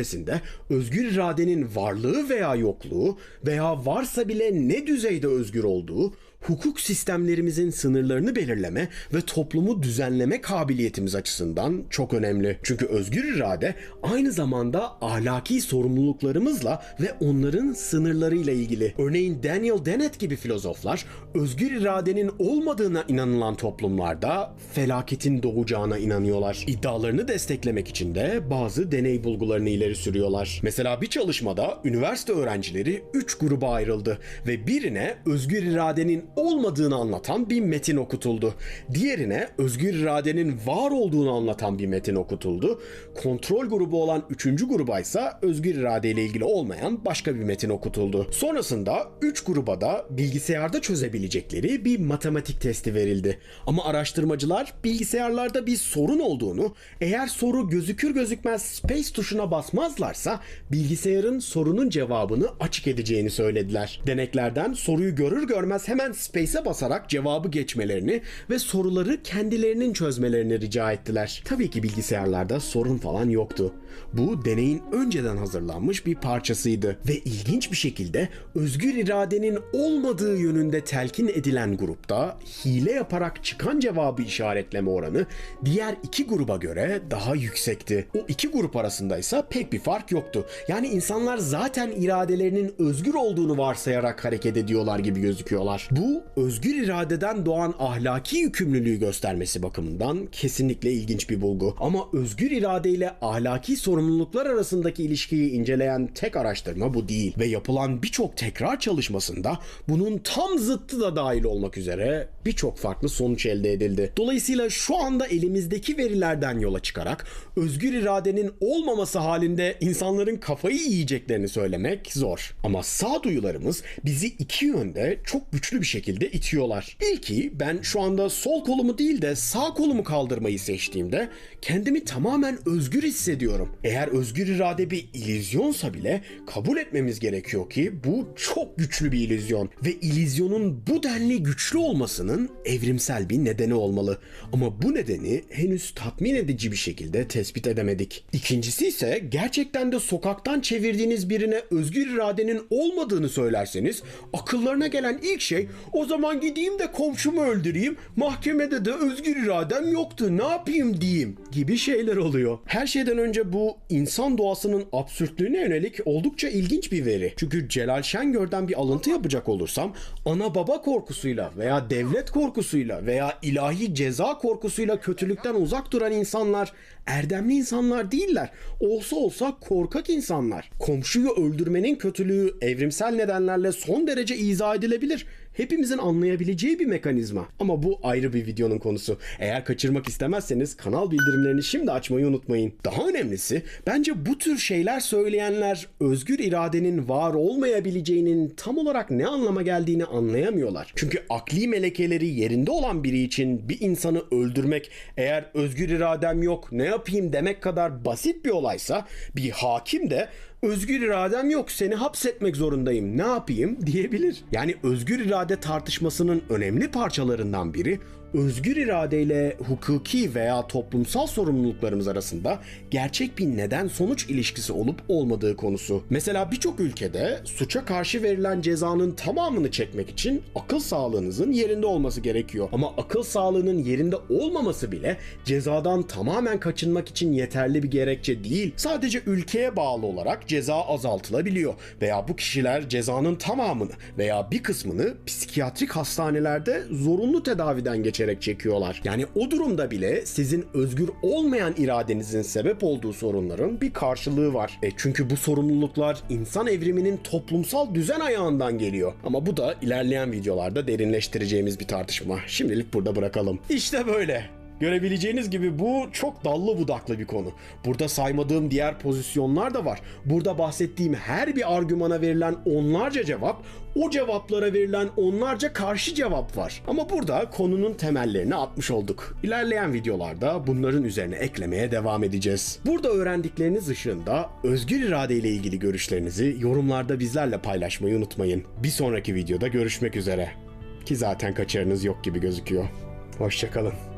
ötesinde özgür iradenin varlığı veya yokluğu veya varsa bile ne düzeyde özgür olduğu hukuk sistemlerimizin sınırlarını belirleme ve toplumu düzenleme kabiliyetimiz açısından çok önemli. Çünkü özgür irade aynı zamanda ahlaki sorumluluklarımızla ve onların sınırlarıyla ilgili. Örneğin Daniel Dennett gibi filozoflar özgür iradenin olmadığına inanılan toplumlarda felaketin doğacağına inanıyorlar. İddialarını desteklemek için de bazı deney bulgularını ileri sürüyorlar. Mesela bir çalışmada üniversite öğrencileri 3 gruba ayrıldı ve birine özgür iradenin olmadığını anlatan bir metin okutuldu. Diğerine özgür iradenin var olduğunu anlatan bir metin okutuldu. Kontrol grubu olan 3. gruba ise özgür irade ile ilgili olmayan başka bir metin okutuldu. Sonrasında 3 gruba da bilgisayarda çözebilecekleri bir matematik testi verildi. Ama araştırmacılar bilgisayarlarda bir sorun olduğunu, eğer soru gözükür gözükmez space tuşuna basmazlarsa bilgisayarın sorunun cevabını açık edeceğini söylediler. Deneklerden soruyu görür görmez hemen space'e basarak cevabı geçmelerini ve soruları kendilerinin çözmelerini rica ettiler. Tabii ki bilgisayarlarda sorun falan yoktu. Bu deneyin önceden hazırlanmış bir parçasıydı ve ilginç bir şekilde özgür iradenin olmadığı yönünde telkin edilen grupta hile yaparak çıkan cevabı işaretleme oranı diğer iki gruba göre daha yüksekti. O iki grup arasında ise pek bir fark yoktu. Yani insanlar zaten iradelerinin özgür olduğunu varsayarak hareket ediyorlar gibi gözüküyorlar. Bu özgür iradeden doğan ahlaki yükümlülüğü göstermesi bakımından kesinlikle ilginç bir bulgu. Ama özgür irade ile ahlaki sorumluluklar arasındaki ilişkiyi inceleyen tek araştırma bu değil ve yapılan birçok tekrar çalışmasında bunun tam zıttı da dahil olmak üzere birçok farklı sonuç elde edildi. Dolayısıyla şu anda elimizdeki verilerden yola çıkarak özgür iradenin olmaması halinde insanların kafayı yiyeceklerini söylemek zor. Ama sağduyularımız bizi iki yönde çok güçlü bir şekilde itiyorlar. İlki ben şu anda sol kolumu değil de sağ kolumu kaldırmayı seçtiğimde kendimi tamamen özgür hissediyorum. Eğer özgür irade bir illüzyonsa bile kabul etmemiz gerekiyor ki bu çok güçlü bir illüzyon ve illüzyonun bu denli güçlü olmasının evrimsel bir nedeni olmalı. Ama bu nedeni henüz tatmin edici bir şekilde tespit edemedik. İkincisi ise gerçekten de sokaktan çevirdiğiniz birine özgür iradenin olmadığını söylerseniz akıllarına gelen ilk şey o zaman gideyim de komşumu öldüreyim mahkemede de özgür iradem yoktu ne yapayım diyeyim gibi şeyler oluyor. Her şeyden önce bu insan doğasının absürtlüğüne yönelik oldukça ilginç bir veri. Çünkü Celal Şengör'den bir alıntı yapacak olursam ana baba korkusuyla veya devlet korkusuyla veya ilahi ceza korkusuyla kötülükten uzak duran insanlar erdemli insanlar değiller. Olsa olsa korkak insanlar. Komşuyu öldürmenin kötülüğü evrimsel nedenlerle son derece izah edilebilir. Hepimizin anlayabileceği bir mekanizma. Ama bu ayrı bir videonun konusu. Eğer kaçırmak istemezseniz kanal bildirimlerini şimdi açmayı unutmayın. Daha önemlisi bence bu tür şeyler söyleyenler özgür iradenin var olmayabileceğinin tam olarak ne anlama geldiğini anlayamıyorlar. Çünkü akli melekeleri yerinde olan biri için bir insanı öldürmek eğer özgür iradem yok ne yapayım demek kadar basit bir olaysa bir hakim de özgür iradem yok seni hapsetmek zorundayım ne yapayım diyebilir. Yani özgür irade tartışmasının önemli parçalarından biri özgür iradeyle hukuki veya toplumsal sorumluluklarımız arasında gerçek bir neden sonuç ilişkisi olup olmadığı konusu. Mesela birçok ülkede suça karşı verilen cezanın tamamını çekmek için akıl sağlığınızın yerinde olması gerekiyor. Ama akıl sağlığının yerinde olmaması bile cezadan tamamen kaçınmak için yeterli bir gerekçe değil. Sadece ülkeye bağlı olarak ceza azaltılabiliyor veya bu kişiler cezanın tamamını veya bir kısmını psikiyatrik hastanelerde zorunlu tedaviden geçirmişler geçerek çekiyorlar. Yani o durumda bile sizin özgür olmayan iradenizin sebep olduğu sorunların bir karşılığı var. E çünkü bu sorumluluklar insan evriminin toplumsal düzen ayağından geliyor. Ama bu da ilerleyen videolarda derinleştireceğimiz bir tartışma. Şimdilik burada bırakalım. İşte böyle. Görebileceğiniz gibi bu çok dallı budaklı bir konu. Burada saymadığım diğer pozisyonlar da var. Burada bahsettiğim her bir argümana verilen onlarca cevap, o cevaplara verilen onlarca karşı cevap var. Ama burada konunun temellerini atmış olduk. İlerleyen videolarda bunların üzerine eklemeye devam edeceğiz. Burada öğrendikleriniz ışığında özgür irade ile ilgili görüşlerinizi yorumlarda bizlerle paylaşmayı unutmayın. Bir sonraki videoda görüşmek üzere. Ki zaten kaçarınız yok gibi gözüküyor. Hoşçakalın.